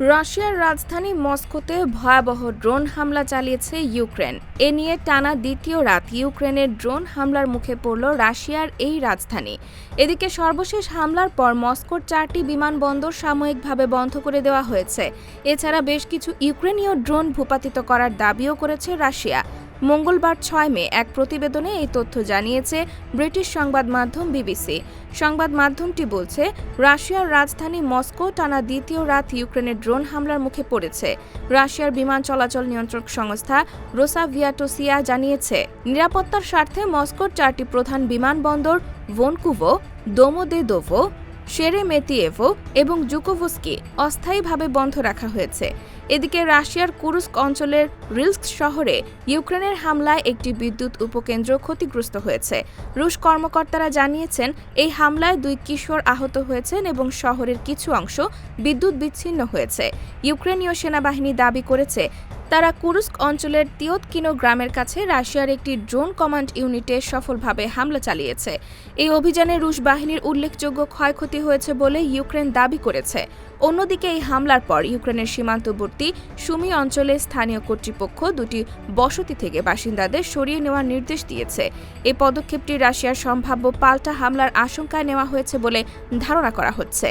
রাশিয়ার রাজধানী মস্কোতে ভয়াবহ ড্রোন হামলা চালিয়েছে ইউক্রেন। এ নিয়ে টানা দ্বিতীয় রাত ইউক্রেনের ড্রোন হামলার মুখে পড়ল রাশিয়ার এই রাজধানী। এদিকে সর্বশেষ হামলার পর মস্কোর চারটি বিমানবন্দর সাময়িকভাবে বন্ধ করে দেওয়া হয়েছে। এছাড়া বেশ কিছু ইউক্রেনীয় ড্রোন ভূপাতিত করার দাবিও করেছে রাশিয়া। মঙ্গলবার ছয় মে এক প্রতিবেদনে এই তথ্য জানিয়েছে ব্রিটিশ সংবাদ মাধ্যম বিবিসি। সংবাদ মাধ্যমটি বলছে, রাশিয়ার রাজধানী মস্কো টানা দ্বিতীয় রাত ইউক্রেনের ড্রোন হামলার মুখে পড়েছে। রাশিয়ার বিমান চলাচল নিয়ন্ত্রক সংস্থা রোসাভিয়াটোসিয়া জানিয়েছে, নিরাপত্তার স্বার্থে মস্কোর চারটি প্রধান বিমানবন্দর ভোনকুভো, দোমোদেদোভো শেরেমেতিয়েভো এবং জুকোভস্কি অস্থায়ীভাবে বন্ধ রাখা হয়েছে। এদিকে রাশিয়ার কুরুস্ক অঞ্চলের রিস্ক শহরে ইউক্রেনের হামলায় একটি বিদ্যুৎ উপকেন্দ্র ক্ষতিগ্রস্ত হয়েছে। রুশ কর্মকর্তারা জানিয়েছেন, এই হামলায় দুই কিশোর আহত হয়েছেন এবং শহরের কিছু অংশ বিদ্যুৎ বিচ্ছিন্ন হয়েছে। ইউক্রেনীয় সেনাবাহিনী দাবি করেছে তারা কুরুস্ক অঞ্চলের তিয়তকিনো গ্রামের কাছে রাশিয়ার একটি ড্রোন কমান্ড ইউনিটে সফলভাবে হামলা চালিয়েছে। এই অভিযানে রুশ বাহিনীর উল্লেখযোগ্য ক্ষয়ক্ষতি হয়েছে বলে ইউক্রেন দাবি করেছে। অন্যদিকে এই হামলার পর ইউক্রেনের সীমান্তবর্তী সুমি অঞ্চলে স্থানীয় কর্তৃপক্ষ দুটি বসতি থেকে বাসিন্দাদের সরিয়ে নেওয়ার নির্দেশ দিয়েছে। এই পদক্ষেপটি রাশিয়ার সম্ভাব্য পাল্টা হামলার আশঙ্কায় নেওয়া হয়েছে বলে ধারণা করা হচ্ছে।